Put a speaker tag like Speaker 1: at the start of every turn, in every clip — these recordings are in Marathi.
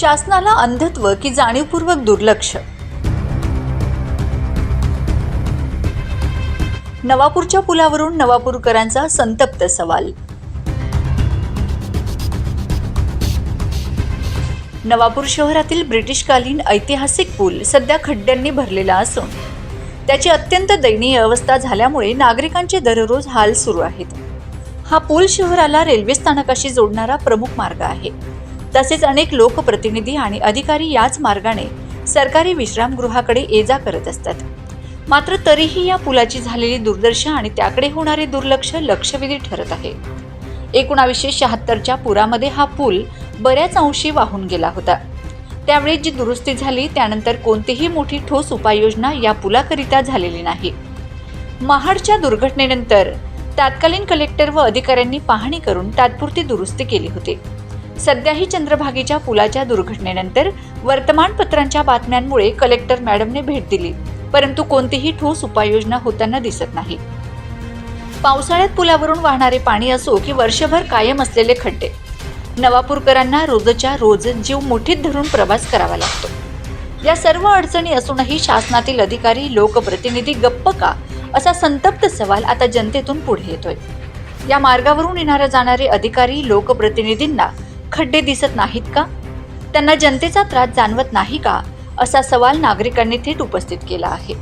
Speaker 1: शासनाला अंधत्व की जाणीवपूर्वक दुर्लक्ष? नवापूरच्या पुलावरून नवापूरकरांचा संतप्त सवाल. नवापूर शहरातील ब्रिटिशकालीन ऐतिहासिक पूल सध्या खड्ड्यांनी भरलेला असून त्याची अत्यंत दयनीय अवस्था झाल्यामुळे नागरिकांचे दररोज हाल सुरू आहेत. हा पूल शहराला रेल्वे स्थानकाशी जोडणारा प्रमुख मार्ग आहे. तसेच अनेक लोकप्रतिनिधी आणि अधिकारी याच मार्गाने सरकारी विश्रामगृहाकडे ये जा करत असतात. मात्र तरीही या पुलाची झालेली दुर्दशा आणि त्याकडे होणारे दुर्लक्ष लक्षवेधी ठरत आहे. एकोणावीसशे शहात्तरच्या पुरामध्ये हा पूल बऱ्याच अंशी वाहून गेला होता. त्यावेळी जी दुरुस्ती झाली त्यानंतर कोणतीही मोठी ठोस उपाययोजना या पुलाकरिता झालेली नाही. महाडच्या दुर्घटनेनंतर तात्कालीन कलेक्टर व अधिकाऱ्यांनी पाहणी करून तात्पुरती दुरुस्ती केली होती. सध्याही चंद्रभागेच्या पुलाच्या दुर्घटनेनंतर वर्तमानपत्रांच्या बातम्यांमुळे कलेक्टर मॅडमने भेट दिली. परंतु कोणतीही ठोस उपाययोजना होताना दिसत नाही. पावसाळ्यात पुलावरून वाहणारे पाणी असो की वर्षभर कायम असलेले खड्डे नवापूरकरांना रोजच्या रोज जीव मुठीत धरून प्रवास करावा लागतो. या सर्व अडचणी असूनही शासनातील अधिकारी लोकप्रतिनिधी गप्प का असा संतप्त सवाल आता जनतेतून पुढे येतोय. या मार्गावरून येणाऱ्या जाणारे अधिकारी लोकप्रतिनिधींना खड्डे दिसत नाहीत का? त्यांना जनतेचा त्रास जाणवत नाही का? असा सवाल नागरिकांनी थेट उपस्थित केला आहे.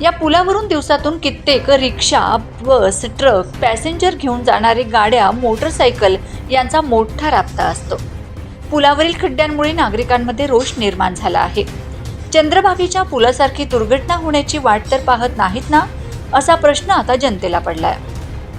Speaker 1: या पुलावरून दिवसातून कित्येक रिक्षा बस ट्रक पॅसेंजर घेऊन जाणारे गाड्या मोटरसायकल यांचा मोठा राबता असतो. पुलावरील खड्ड्यांमुळे नागरिकांमध्ये रोष निर्माण झाला आहे. चंद्रभागेच्या पुलासारखी दुर्घटना होण्याची वाट तर पाहत नाहीत ना? असा प्रश्न आता जनतेला पडलाय.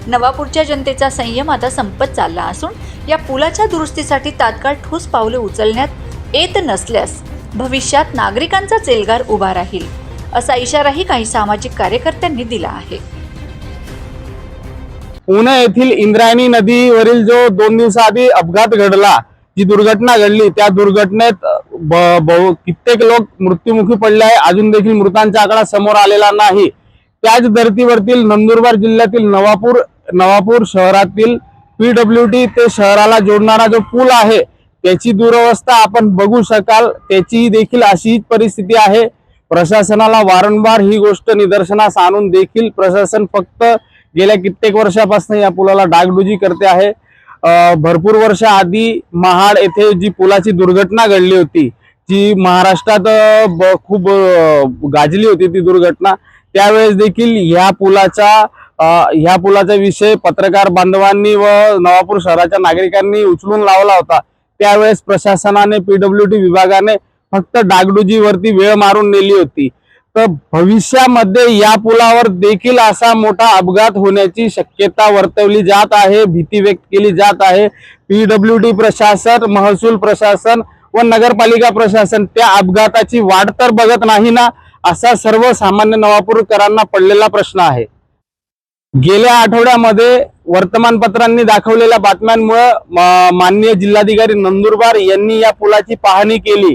Speaker 1: नवापूरच्या जनतेचा संयम आता संपत चालला असून या पुलाच्या दुरुस्तीसाठी तात्काळ ठोस पावले उचलण्यात येत नसल्यास भविष्यात नागरिकांचा चेलगार उभा राहील असा इशाराही काही सामाजिक कार्यकर्त्यांनी दिला आहे.
Speaker 2: पुणे येथील इंद्रायणी नदीवरील जो दोन दिवसाआधी अपघात घडला जी दुर्घटना घडली त्या दुर्घटनेत ब- बहु- कित्येक लोक मृत्युमुखी पडले आहे अजून देखील मृतांचा आकडा समोर आलेला नाही. त्याच धर्तीवरतील नंदुरबार जिल्ह्यातील नवापूर नवापूर शहरातील पीडब्ल्यू डी ते शहराला जोडणारा जो पूल आहे त्याची दुरवस्था आपण बघू शकाल. त्याची देखील अशीच परिस्थिती आहे. प्रशासनाला वारंवार ही गोष्ट निदर्शनास आणून देखील प्रशासन फक्त गेल्या कित्येक वर्षापासून या पुलाला डागडुजी करते आहे. भरपूर वर्ष आधी महाड येथे जी पुलाची दुर्घटना घडली होती जी महाराष्ट्रात ब- खूप गाजली होती ती दुर्घटना त्यावेळेस देखील ह्या पुलाचा ह्या पुलाचा विषय पत्रकार बांधवांनी व नवापूर शहराच्या नागरिकांनी उचलून लावला होता. त्यावेळेस प्रशासनाने पीडब्ल्यू डी विभागाने फक्त डागडुजीवरती वेळ मारून नेली होती. तर भविष्यामध्ये या पुलावर देखील असा मोठा अपघात होण्याची शक्यता वर्तवली जात आहे भीती व्यक्त केली जात आहे. पीडब्ल्यू डी प्रशासन महसूल प्रशासन व नगरपालिका प्रशासन त्या अपघाताची वाट तर बघत नाही ना? असा सर्वसामान्य नवापूरकरांना पडलेला प्रश्न आहे. गेल्या आठवड्यामध्ये वर्तमानपत्रांनी दाखवलेल्या बातम्यांमुळे म- माननीय जिल्हाधिकारी नंदुरबार यांनी या पुलाची पाहणी केली.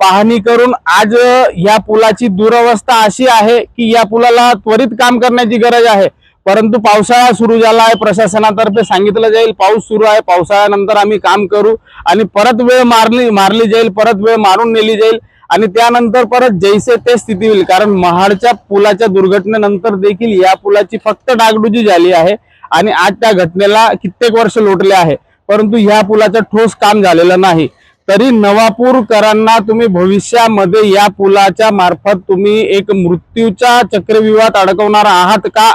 Speaker 2: पाहणी करून आज या पुलाची दुरवस्था अशी आहे की या पुलाला त्वरित काम करण्याची गरज आहे. परंतु पावसाळा सुरू झाला आहे प्रशासनातर्फे सांगितलं जाईल पाऊस सुरू आहे पावसाळ्यानंतर आम्ही काम करू आणि परत वेळ मारली मारली जाईल परत वेळ मारून नेली जाईल. आणि त्यानंतर परत जैसे ते स्थिती होईल. कारण महाडच्या पुलाच्या दुर्घटनेनंतर देखील या पुलाची फक्त डागडुजी झाली आहे आणि आज त्या घटनेला कित्येक वर्ष लोटले आहे. परंतु ह्या पुलाचं ठोस काम झालेलं नाही. तरी नवापूरकरांना तुम्ही भविष्यामध्ये या पुलाच्या मार्फत तुम्ही एक मृत्यूच्या चक्रव्यूहात अडकवणार आहात का?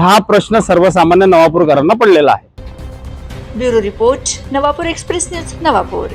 Speaker 2: हा प्रश्न सर्वसामान्य नवापूरकरांना पडलेला आहे.
Speaker 1: Bureau report Navapur express news Navapur.